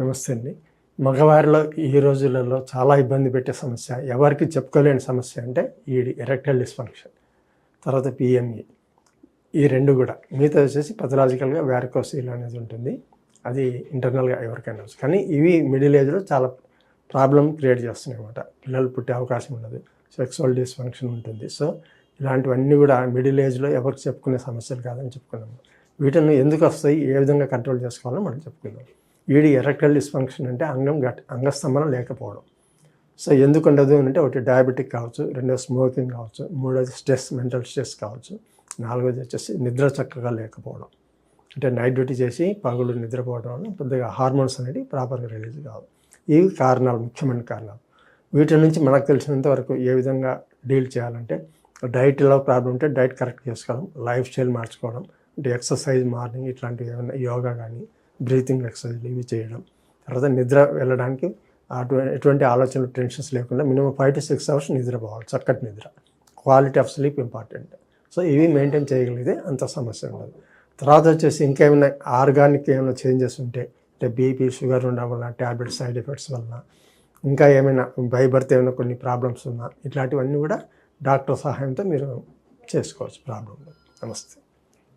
నమస్తే అండి. మగవారిలో ఈ రోజులలో చాలా ఇబ్బంది పెట్టే సమస్య ఎవరికి చెప్పుకోలేని సమస్య అంటే ఈ ఎరెక్టైల్ డిస్ఫంక్షన్ తర్వాత పిఎంఈ. ఈ రెండు కూడా మిగతా వచ్చేసి పథలాజికల్గా వ్యారకోసీలు అనేది ఉంటుంది. అది ఇంటర్నల్గా ఎవరికైనా వచ్చు కానీ ఇవి మిడిల్ ఏజ్లో చాలా ప్రాబ్లం క్రియేట్ చేస్తున్నాయి అన్నమాట. పిల్లలు పుట్టే అవకాశం ఉండదు. సెక్సువల్ డిస్ఫంక్షన్ ఉంటుంది. సో ఇలాంటివన్నీ కూడా మిడిల్ ఏజ్లో ఎవరికి చెప్పుకునే సమస్యలు కాదని చెప్పుకున్నాము. వీటిని ఎందుకు వస్తాయి? ఏ విధంగా కంట్రోల్ చేసుకోవాలో మనం చెప్పుకుందాం. వీడి ఎరెక్టల్ డిస్ఫంక్షన్ అంటే అంగం గట్ అంగస్తంభనం లేకపోవడం. సో ఎందుకు ఉండదు అంటే ఒకటి డయాబెటిక్ కావచ్చు రెండో స్మోకింగ్ కావచ్చు మూడోది స్ట్రెస్ మెంటల్ స్ట్రెస్ కావచ్చు నాలుగోది వచ్చేసి నిద్ర చక్కగా లేకపోవడం. అంటే నైట్ డ్యూటీ చేసి పగులు నిద్రపోవడం వల్ల పెద్దగా హార్మోన్స్ అనేవి ప్రాపర్గా రిలీజ్ కావు. ఇవి కారణాలు ముఖ్యమైన కారణాలు. వీటి నుంచి మనకు తెలిసినంత వరకు ఏ విధంగా డీల్ చేయాలంటే డైట్లో ప్రాబ్లం ఉంటే డైట్ కరెక్ట్ చేసుకోవడం లైఫ్ స్టైల్ మార్చుకోవడం అంటే ఎక్సర్సైజ్ మార్నింగ్ ఇట్లాంటివి ఏమైనా యోగా కానీ బ్రీతింగ్ ఎక్సర్సైజ్ ఇవి చేయడం. తర్వాత నిద్ర వెళ్ళడానికి అటు ఎటువంటి ఆలోచనలు టెన్షన్స్ లేకుండా minimum five to six hours నిద్రపోవాలి చక్కటి నిద్ర. Quality of sleep important. So ఇవి మెయింటైన్ చేయగలిగితే అంత సమస్య ఉండదు. తర్వాత వచ్చేసి ఇంకేమైనా ఆర్గానిక్ ఏమైనా చేంజెస్ ఉంటే అంటే బీపీ షుగర్ ఉండడం వల్ల ట్యాబ్లెట్ సైడ్ ఎఫెక్ట్స్ వలన ఇంకా ఏమైనా బై బర్త్ ఏమైనా కొన్ని ప్రాబ్లమ్స్ ఉన్నా ఇట్లాంటివన్నీ కూడా డాక్టర్ సహాయంతో మీరు చేసుకోవచ్చు ప్రాబ్లం నమస్తే.